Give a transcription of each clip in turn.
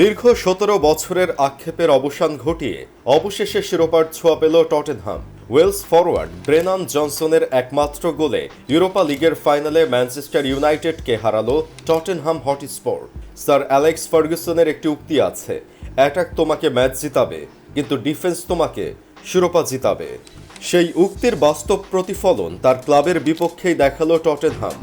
দীর্ঘ সতেরো বছরের আক্ষেপের অবসান ঘটিয়ে অবশেষে শিরোপার ছোঁয়া পেল টটেনহাম। ওয়েলস ফরওয়ার্ড ব্রেনান জনসনের একমাত্র গোলে ইউরোপা লিগের ফাইনালে ম্যানচেস্টার ইউনাইটেডকে হারালো টটেনহাম হটস্পোর। স্যার অ্যালেক্স ফার্গুসনের একটি উক্তি আছে, অ্যাটাক তোমাকে ম্যাচ জিতাবে, কিন্তু ডিফেন্স তোমাকে শিরোপা জিতাবে। সেই উক্তির বাস্তব প্রতিফলন তার ক্লাবের বিপক্ষেই দেখাল টটেনহাম।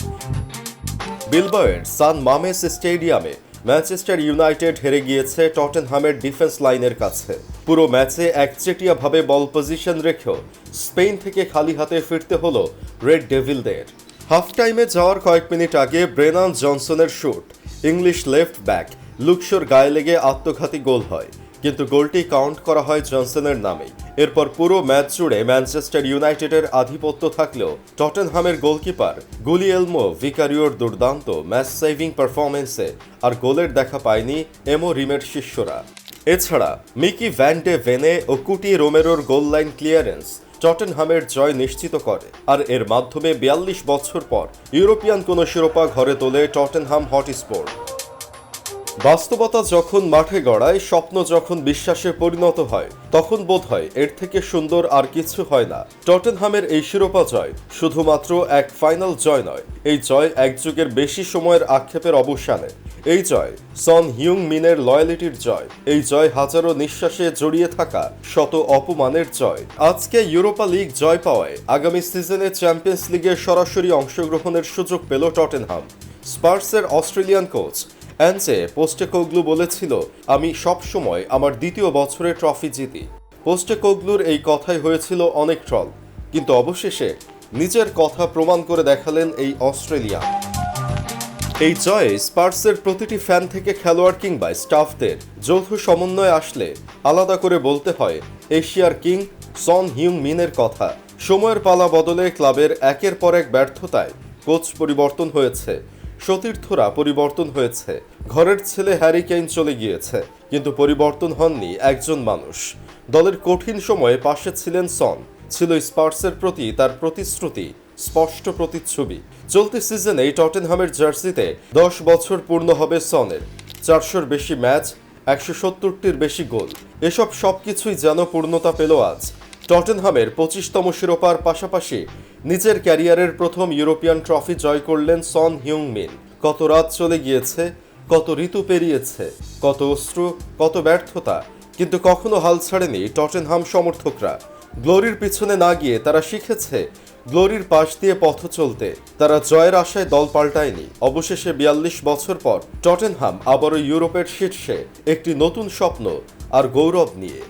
বিলবাওয়ের সান মামেস স্টেডিয়ামে ম্যানচেস্টার ইউনাইটেড হেরে গিয়েছে টটেনহামের ডিফেন্স লাইনের কাছে। পুরো ম্যাচে একচেটিয়াভাবে বল পজিশন রেখেও স্পেন থেকে খালি হাতে ফিরতে হলো রেড ডেভিলদের। হাফ টাইমে যাওয়ার কয়েক মিনিট আগে ব্রেনান জনসনের শুট, ইংলিশ লেফট ব্যাক লুকশোর গায়ে লেগে আত্মঘাতী গোল হয়, কিন্তু গোলটি কাউন্ট করা হয় জনসনের নামেই এরপর পুরো ম্যাচ জুড়ে ম্যানচেস্টার ইউনাইটেডের আধিপত্য থাকলেও টটেনহামের গোলকিপার গুলিয়েলমো ভিকারিওর দুর্দান্ত ম্যাচ সেভিং পারফরমেন্সে আর গোলের দেখা পায়নি এমো রিমের শিষ্যরা। এছাড়া মিকি ভ্যান্ডে ভেনে ও কুটি রোমেরোর গোল লাইন ক্লিয়ারেন্স টটেনহামের জয় নিশ্চিত করে, আর এর মাধ্যমে বিয়াল্লিশ বছর পর ইউরোপিয়ান কোনো শিরোপা ঘরে তোলে টটেনহাম হটস্পোর্ট বাস্তবতা যখন মাঠে গড়ায়, স্বপ্ন যখন বিশ্বাসে পরিণত হয়, তখন বোধ হয় এর থেকে সুন্দর আর কিছু হয় না। টটেনহামের এই শিরোপা জয় শুধুমাত্র এক ফাইনাল জয় নয়, এই জয় এক যুগের বেশি সময়ের আক্ষেপের অবসানে। এই জয় সন হিউং মিনের লয়ালিটির জয়, এই জয় হাজারো নিঃশ্বাসে জড়িয়ে থাকা শত অপমানের জয়। আজকে ইউরোপা লিগ জয় পাওয়ায় আগামী সিজনে চ্যাম্পিয়ন্স লিগে সরাসরি অংশগ্রহণের সুযোগ পেল টটেনহাম। স্পার্সের অস্ট্রেলিয়ান কোচ অ্যানচে পোস্টেকোগলু বলেছিল, আমি সব সময় আমার দ্বিতীয় বছরে ট্রফি জিতি। পোস্টেকোগলুর এই কথাই হয়েছিল অনেক ট্রল, কিন্তু অবশেষে নিজের কথা প্রমাণ করে দেখালেন এই অস্ট্রেলিয়ান। এই জয়ে স্পার্সের প্রতিটি ফ্যান থেকে খেলোয়াড় কিংবা স্টাফদের যৌথ সমন্বয়ে আসলে আলাদা করে বলতে হয় এশিয়ার কিং সন হিউং মিনের কথা। সময়ের পালা বদলে ক্লাবের একের পর এক ব্যর্থতায় কোচ পরিবর্তন হয়েছে। সতীর্থরা পরিবর্তন হয়েছে। ঘরের ছেলে হ্যারি কেইন চলে গিয়েছে, কিন্তু পরিবর্তন হননি একজন মানুষ। দলের কঠিন সময়ে পাশে ছিলেন সন। ছিল স্পার্সের প্রতি তার প্রতিশ্রুতি, স্পষ্ট প্রতিচ্ছবি। চলতি সিজনে টটেনহামের জার্সিতে দশ বছর পূর্ণ হবে সনের। চারশোর বেশি ম্যাচ, একশো সত্তরটির বেশি গোল। এসব সবকিছুই যেন পূর্ণতা পেল আজ। টটেনহামের পঁচিশতম শিরোপার পাশাপাশি নিজের ক্যারিয়ারের প্রথম ইউরোপিয়ান ট্রফি জয় করলেন সন হিউংমিন। কত রাত চলে গিয়েছে, কত ঋতু পেরিয়েছে, কত অশ্রু, কত ব্যর্থতা, কিন্তু কখনো হাল ছাড়েনি টটেনহাম সমর্থকরা। গ্লোরির পিছনে না গিয়ে তারা শিখেছে, গ্লোরির পাশ দিয়ে পথ চলতে। তারা জয়ের আশায় দল পাল্টায়নি। অবশেষে বিয়াল্লিশ বছর পর টটেনহাম আবারও ইউরোপের শীর্ষে একটি নতুন স্বপ্ন আর গৌরব নিয়ে।